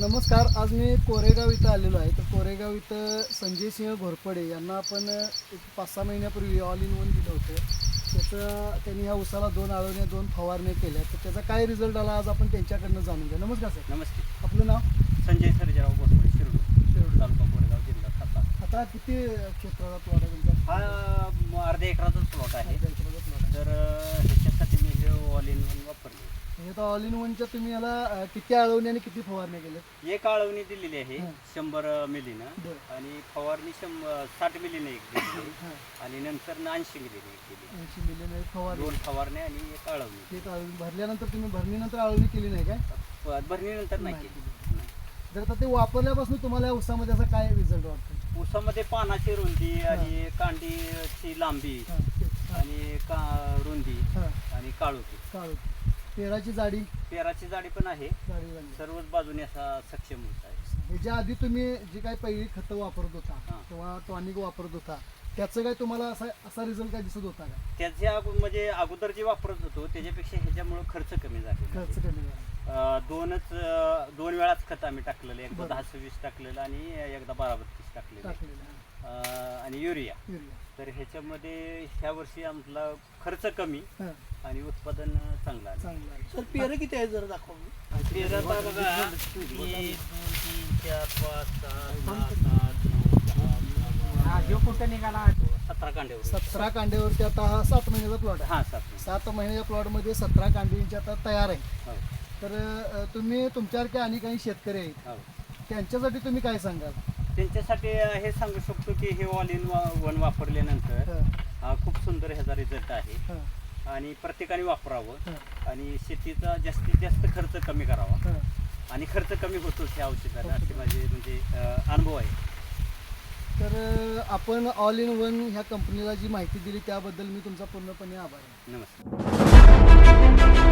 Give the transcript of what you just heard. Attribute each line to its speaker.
Speaker 1: नमस्कार आज मी कोरेगाव इथं आलेलो आहे. तर कोरेगाव इथं संजय सिंह घोरपडे यांना आपण एक पाच सहा महिन्यापूर्वी ऑल इन वन दिलं होतं. त्याचं त्यांनी ह्या उसाला दोन आळवण्या दोन फवारण्या केल्या. तर त्याचा काय रिझल्ट आला आज आपण त्यांच्याकडनं जाणून घ्या नमस्कार सर.
Speaker 2: नमस्ते.
Speaker 1: आपलं नाव?
Speaker 2: संजय सर्जेराव गोठवडे शिरडू.
Speaker 1: शेवटी
Speaker 2: तालुका कोरेगाव जिल्हा सातारा
Speaker 1: आता किती क्षेत्राचा प्लॉट आहे तुमचा?
Speaker 2: हा अर्ध्या एकराचाच प्लॉट आहे. तर अ, ह्याच्यासाठी मी हे ऑल इन वन
Speaker 1: तर ऑल इन वनच्या तुम्ही याला किती आळवणी आणि किती फवारण्या केल्या?
Speaker 2: एक आळवणी दिलेली आहे
Speaker 1: हं.
Speaker 2: शंभर मिलीनं.
Speaker 1: बरं.
Speaker 2: आणि फवारणी शंभर साठ मिलीनं एक
Speaker 1: हां.
Speaker 2: आणि नंतर ऐंशी मिलीनं एक दिली
Speaker 1: ऐंशी मिलियन फवारणी.
Speaker 2: दोन फवारण्या आणि एक आळवणी.
Speaker 1: ते आळवणी. भरल्यानंतर तुम्ही भरणीनंतर आळवणी केली नाही काय?
Speaker 2: प- भरणीनंतर नाही
Speaker 1: नाही
Speaker 2: केली. नाही.
Speaker 1: जर आता ते वापरल्यापासून तुम्हाला या उसामध्ये असा काय रिझल्ट वाटतो
Speaker 2: ऊसामध्ये पानाची रुंदी आणि कांडीची लांबी
Speaker 1: हां, ते- हां,
Speaker 2: आणि का रुंदी
Speaker 1: हां,
Speaker 2: आणि काळोखी.
Speaker 1: काळू पेराची जाडी.
Speaker 2: पेराची जाडी पण आहे.
Speaker 1: जाडी
Speaker 2: सर्वच बाजूने असा सक्षम होत आहे.
Speaker 1: ह्याच्या आधी तुम्ही जी काही पहिली खतं वापरत होता
Speaker 2: हां.
Speaker 1: किंवा टॉनिक वापरत होता त्याचं काय तुम्हाला असा असा रिझल्ट काय दिसत होता का?
Speaker 2: त्याच्या अगो- म्हणजे अगोदर जे वापरत होतो त्याच्यापेक्षा ह्याच्यामुळं खर्च कमी झालेला
Speaker 1: खर्च. कमी झाला.
Speaker 2: अं, दोनच अं, दोन वेळाच खत आम्ही टाकलेलं एकदा
Speaker 1: बरं.
Speaker 2: दहा सव्वीस टाकलेलं आणि एकदा बारा बत्तीस टाकलेलं
Speaker 1: टाकलेलं.
Speaker 2: अं, आणि युरिया.
Speaker 1: युरिया.
Speaker 2: तर ह्याच्यामध्ये ह्या वर्षी आमचा खर्च कमी
Speaker 1: हां,
Speaker 2: आणि उत्पादन चांगलं आलं.
Speaker 1: चांगलं आहे.
Speaker 3: सर पेरं किती आहे जरा दाखवा.
Speaker 2: पेरं आता बघा एक, दोन, तीन, चार, पाच, सहा, सात, आठ, नऊ, दहा, अकरा, सतरा कांड्यावर
Speaker 1: सतरा कांड्यावरती आता हा सात महिन्याचा प्लॉट आहे.
Speaker 2: हा सात
Speaker 1: सात महिन्याच्या प्लॉटमध्ये सतरा कांड्यांची आता तयार आहे.
Speaker 2: हो.
Speaker 1: तर अं, तुम्ही तुमच्यासारखे आणि काही शेतकरी आहेत.
Speaker 2: हो.
Speaker 1: त्यांच्यासाठी तुम्ही काय सांगाल?
Speaker 2: त्यांच्यासाठी हे सांगू शकतो की हे ऑल इन वन वापरल्यानंतर हां, खूप सुंदर ह्याचा रिझल्ट आहे.
Speaker 1: हां,
Speaker 2: आणि प्रत्येकाने वापरावं.
Speaker 1: हां,
Speaker 2: आणि शेतीचा जास्तीत जास्त खर्च कमी करावा.
Speaker 1: हां.
Speaker 2: आणि खर्च कमी होतोच ह्या औषधाला असे माझे म्हणजे अं, अनुभव आहे.
Speaker 1: तर अं, आपण ऑल इन वन ह्या कंपनीला जी माहिती दिली त्याबद्दल मी तुमचा पूर्णपणे आभार आहे.
Speaker 2: नमस्कार.